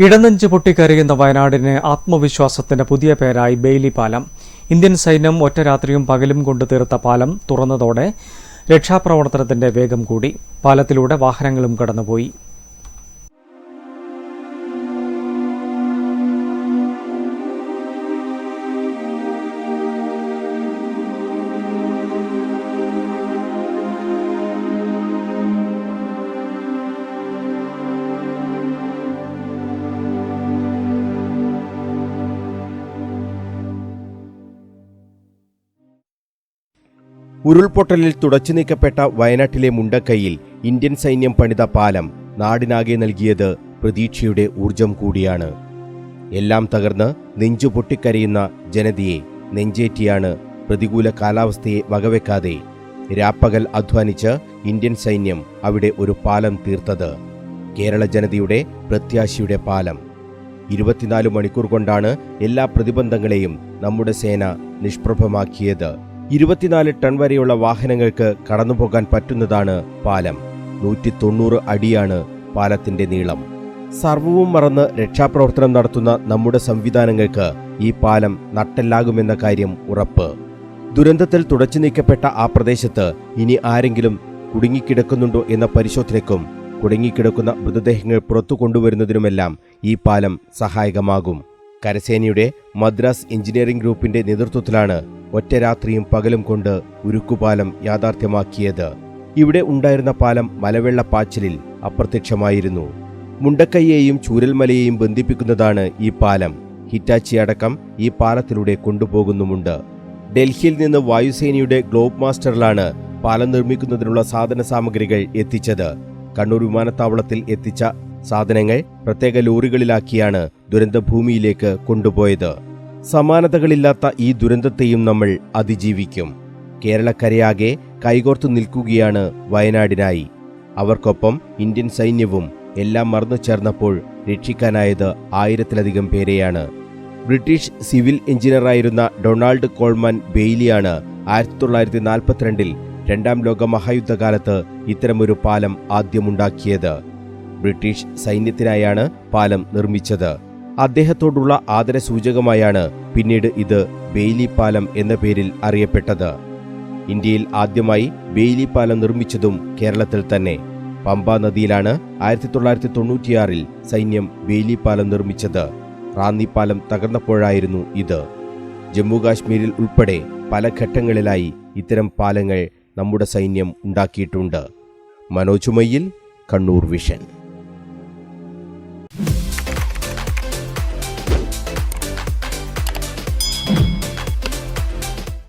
ഇടനെഞ്ച് പൊട്ടിക്കരയുന്ന വയനാടിന് ആത്മവിശ്വാസത്തിന്റെ പുതിയ പേരായി ബെയ്ലി പാലം. ഇന്ത്യൻ സൈന്യം ഒറ്റ രാത്രിയും പകലും കൊണ്ട് തീർത്ത പാലം തുറന്നതോടെ രക്ഷാപ്രവർത്തനത്തിന്റെ വേഗം കൂടി. പാലത്തിലൂടെ വാഹനങ്ങളും കടന്നുപോയി. ഉരുൾപൊട്ടലിൽ തുടച്ചു നീക്കപ്പെട്ട വയനാട്ടിലെ മുണ്ടക്കൈയിൽ ഇന്ത്യൻ സൈന്യം പണിത പാലം നാടിനാകെ നൽകിയത് പ്രതീക്ഷയുടെ ഊർജം കൂടിയാണ്. എല്ലാം തകർന്ന് നെഞ്ചു പൊട്ടിക്കരയുന്ന ജനതയെ നെഞ്ചേറ്റിയാണ് പ്രതികൂല കാലാവസ്ഥയെ വകവെക്കാതെ രാപ്പകൽ അധ്വാനിച്ച് ഇന്ത്യൻ സൈന്യം അവിടെ ഒരു പാലം തീർത്തത്. കേരള ജനതയുടെ പ്രത്യാശയുടെ പാലം. ഇരുപത്തിനാല് മണിക്കൂർ കൊണ്ടാണ് എല്ലാ പ്രതിബന്ധങ്ങളെയും നമ്മുടെ സേന നിഷ്പ്രഭമാക്കിയത്. ഇരുപത്തിനാല് ടൺ വരെയുള്ള വാഹനങ്ങൾക്ക് കടന്നുപോകാൻ പറ്റുന്നതാണ് പാലം. നൂറ്റി തൊണ്ണൂറ് അടിയാണ് പാലത്തിന്റെ നീളം. സർവവും മറന്ന് രക്ഷാപ്രവർത്തനം നടത്തുന്ന നമ്മുടെ സംവിധാനങ്ങൾക്ക് ഈ പാലം നട്ടെല്ലാകുമെന്ന കാര്യം ഉറപ്പ്. ദുരന്തത്തിൽ തുടച്ചു നീക്കപ്പെട്ട ആ പ്രദേശത്ത് ഇനി ആരെങ്കിലും കുടുങ്ങിക്കിടക്കുന്നുണ്ടോ എന്ന പരിശോധനയ്ക്കും കുടുങ്ങിക്കിടക്കുന്ന മൃതദേഹങ്ങൾ പുറത്തു കൊണ്ടുവരുന്നതിനുമെല്ലാം ഈ പാലം സഹായകമാകും. കരസേനയുടെ മദ്രാസ് എഞ്ചിനീയറിംഗ് ഗ്രൂപ്പിന്റെ നേതൃത്വത്തിലാണ് ഒറ്റ രാത്രിയും പകലും കൊണ്ട് ഉരുക്കുപാലം യാഥാർത്ഥ്യമാക്കിയത്. ഇവിടെ ഉണ്ടായിരുന്ന പാലം മലവെള്ളപ്പാച്ചിലിൽ അപ്രത്യക്ഷമായിരുന്നു. മുണ്ടക്കയ്യേയും ചൂരൽമലയെയും ബന്ധിപ്പിക്കുന്നതാണ് ഈ പാലം. ഹിറ്റാച്ചി അടക്കം ഈ പാലത്തിലൂടെ കൊണ്ടുപോകുന്നുമുണ്ട്. ഡൽഹിയിൽ നിന്ന് വായുസേനയുടെ ഗ്ലോബ് മാസ്റ്ററിലാണ് പാലം നിർമ്മിക്കുന്നതിനുള്ള സാധന സാമഗ്രികൾ എത്തിച്ചത്. കണ്ണൂർ വിമാനത്താവളത്തിൽ എത്തിച്ച സാധനങ്ങൾ പ്രത്യേക ലോറികളിലാക്കിയാണ് ദുരന്തഭൂമിയിലേക്ക് കൊണ്ടുപോയത്. സമാനതകളില്ലാത്ത ഈ ദുരന്തത്തെയും നമ്മൾ അതിജീവിക്കും. കേരളക്കരയാകെ കൈകോർത്തു നിൽക്കുകയാണ് വയനാടിനായി. അവർക്കൊപ്പം ഇന്ത്യൻ സൈന്യവും എല്ലാം മറന്നു ചേർന്നപ്പോൾ രക്ഷിക്കാനായത് ആയിരത്തിലധികം പേരെയാണ്. ബ്രിട്ടീഷ് സിവിൽ എഞ്ചിനീയറായിരുന്ന ഡൊണാൾഡ് കോൾമാൻ ബെയ്ലിയാണ് ആയിരത്തി തൊള്ളായിരത്തി നാൽപ്പത്തിരണ്ടിൽ രണ്ടാം ലോക മഹായുദ്ധകാലത്ത് ഇത്തരമൊരു പാലം ആദ്യമുണ്ടാക്കിയത്. ബ്രിട്ടീഷ് സൈന്യത്തിനായാണ് പാലം നിർമ്മിച്ചത്. അദ്ദേഹത്തോടുള്ള ആദരസൂചകമായാണ് പിന്നീട് ഇത് ബെയ്ലി പാലം എന്ന പേരിൽ അറിയപ്പെട്ടത്. ഇന്ത്യയിൽ ആദ്യമായി ബെയ്ലി പാലം നിർമ്മിച്ചതും കേരളത്തിൽ തന്നെ. പമ്പ നദിയിലാണ് ആയിരത്തി തൊള്ളായിരത്തി തൊണ്ണൂറ്റിയാറിൽ സൈന്യം ബെയ്ലി പാലം നിർമ്മിച്ചത്. റാന്നി പാലം തകർന്നപ്പോഴായിരുന്നു ഇത്. ജമ്മു കാശ്മീരിൽ ഉൾപ്പെടെ പല ഘട്ടങ്ങളിലായി ഇത്തരം പാലങ്ങൾ നമ്മുടെ സൈന്യം ഉണ്ടാക്കിയിട്ടുണ്ട്. മനോജുമയിൽ കണ്ണൂർ വിഷൻ.